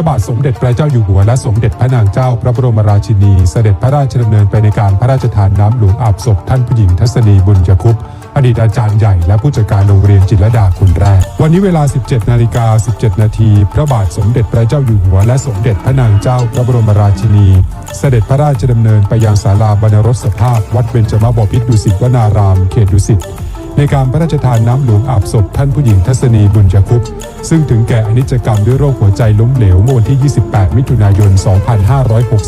ระบาทสมเด็จพระเจ้าอยู่หัวและสมเด็จพระนางเจ้าพระบรมราชินี เสด็จพระราชดำเนินไปในการพระราชทานน้ำหลวงอาบศพท่านผู้หญิงทัศนีบุญยคุปอดีตอาจารย์ใหญ่และผู้จัดการโรงเรียนจิตรดาคนแรก วันนี้เวลา 17 นาฬิกา 17 นาทีพระบาทสมเด็จพระเจ้าอยู่หัว และสมเด็จพระนางเจ้าพระบรมราชินี เสด็จพระราชดำเนินไปยังศาลาบรรณรสภาพ วัดเบญจมบพิตรดุสิตวนาราม เขตดุสิต ในการพระราชทานน้ำหลวงอาบศพท่านผู้หญิงทัศนีบุญยคุปซึ่งถึงแก่อนิจกรรมด้วยโรคหัวใจล้มเหลวเมื่อวันที่ 28 มิถุนายน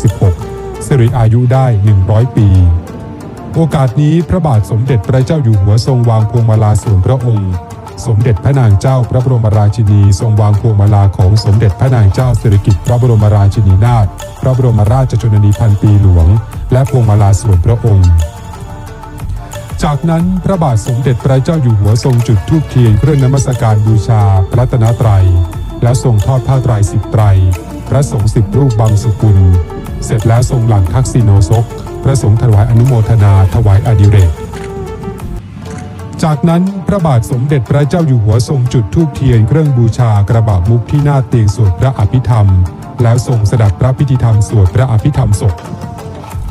2566 สิริอายุได้ 100 ปี โอกาสนี้พระบาทสมเด็จพระเจ้าอยู่หัวทรงวางพวงมาลาส่วนพระองค์ สมเด็จพระนางเจ้าพระบรมราชินีทรงวางพวงมาลาของสมเด็จพระนางเจ้าสิริกิติ์พระบรมราชินีนาถพระบรมราชชนนีพันปีหลวง และพวงมาลาส่วนพระองค์ จากนั้นพระบาทสมเด็จพระเจ้าอยู่หัวทรงจุดธูปเทียนเครื่องนมัสการบูชาพระตนตรัย และทรงทอดผ้าไตรสิบไตร พระสงฆ์สิบรูปบางสุกุล เสร็จแล้วทรงหลังทักษิโนศกพระสงฆ์ถวายอนุโมทนาถวายอดิเรก จากนั้นพระบาทสมเด็จพระเจ้าอยู่หัวทรงจุดธูปเทียนเครื่องบูชากระบาบมุกที่หน้าเตียงสวดพระอภิธรรม แล้วทรงสดับพระพิธีธรรมสวดพระอภิธรรมศพ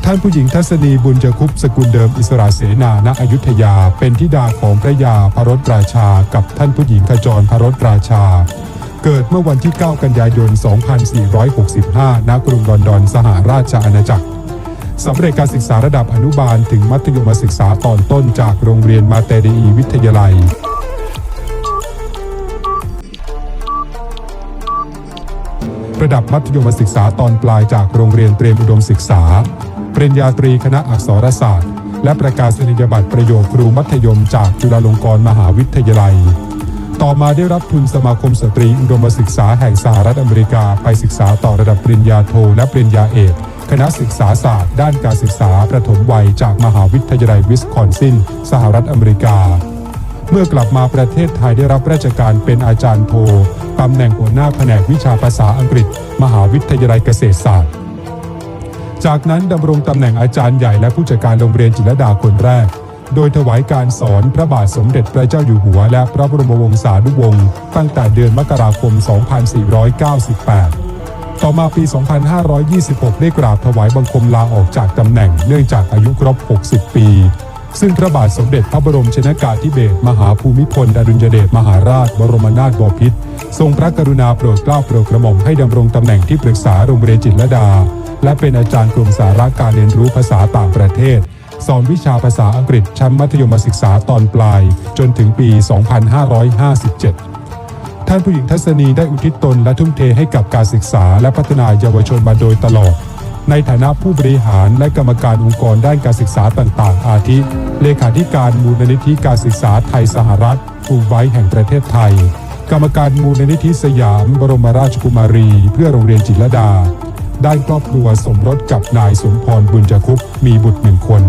ท่านผู้หญิงทัศนีบุญจคุปสกุลเดิมอิสระเสนาณอยุธยา เป็นธิดาของพระยาพระรถราชา กับท่านผู้หญิงขจรพระรถราชา เกิดเมื่อวันที่ 9 กันยายน 2465 ณ กรุงลอนดอน สหราชอาณาจักรสำเร็จการศึกษาระดับอนุบาลถึงมัธยมศึกษาตอนต้นจากโรงเรียนมาเตเดีวิทยาลัยระดับมัธยมศึกษาตอนปลายจากโรงเรียนเตรียมอุดมศึกษา ปริญญาตรีคณะอักษรศาสตร์ และประกาศนียบัตรประโยคครูมัธยมจากจุฬาลงกรณ์มหาวิทยาลัย ต่อมาได้รับทุนสมาคมสตรีอุดมศึกษาแห่งสหรัฐอเมริกาไปศึกษาต่อระดับปริญญาโทและปริญญาเอกคณะศึกษาศาสตร์ ด้านการศึกษาประถมวัยจากมหาวิทยาลัยวิสคอนซิน สหรัฐอเมริกา เมื่อกลับมาประเทศไทยได้รับราชการเป็นอาจารย์โทตำแหน่งหัวหน้าแผนกวิชาภาษาอังกฤษ มหาวิทยาลัยเกษตรศาสตร์ จากนั้นดำรงตำแหน่งอาจารย์ใหญ่และผู้จัดการโรงเรียนจิรดาคนแรก โดยถวายการสอนพระบาทสมเด็จพระเจ้าอยู่หัว และพระบรมวงศานุวงศ์ตั้งแต่เดือนมกราคม 2498ต่อมาปี 2526 ได้กราบถวายบังคมลาออกจากตำแหน่งเนื่องจากอายุครบ 60 ปี ซึ่งพระบาทสมเด็จพระบรมชนากาธิเบศรมหาภูมิพลอดุลยเดชมหาราชบรมนาถบพิตรทรงพระกรุณาโปรดเกล้าโปรดกระหม่อมให้ดำรงตำแหน่งที่ปรึกษาโรงเรียนจิตรดา และเป็นอาจารย์กลุ่มสาระการเรียนรู้ภาษาต่างประเทศ สอนวิชาภาษาอังกฤษชั้นมัธยมศึกษาตอนปลาย จนถึงปี 2557ท่านผู้หญิงทัศนีได้อุทิศตนและทุ่มเทให้กับการศึกษาและพัฒนาเยาวชนมาโดยตลอด ในฐานะผู้บริหารและกรรมการองค์กรด้านการศึกษาต่างๆ อาทิ เลขาธิการมูลนิธิการศึกษาไทยสหรัฐฟูไวแห่งประเทศไทย กรรมการมูลนิธิสยามบรมราชกุมารี เพื่อโรงเรียนจิตรดา ด้านครอบครัวสมรสกับนายสมพรบุญจคุปมีบุตรหนึ่งคน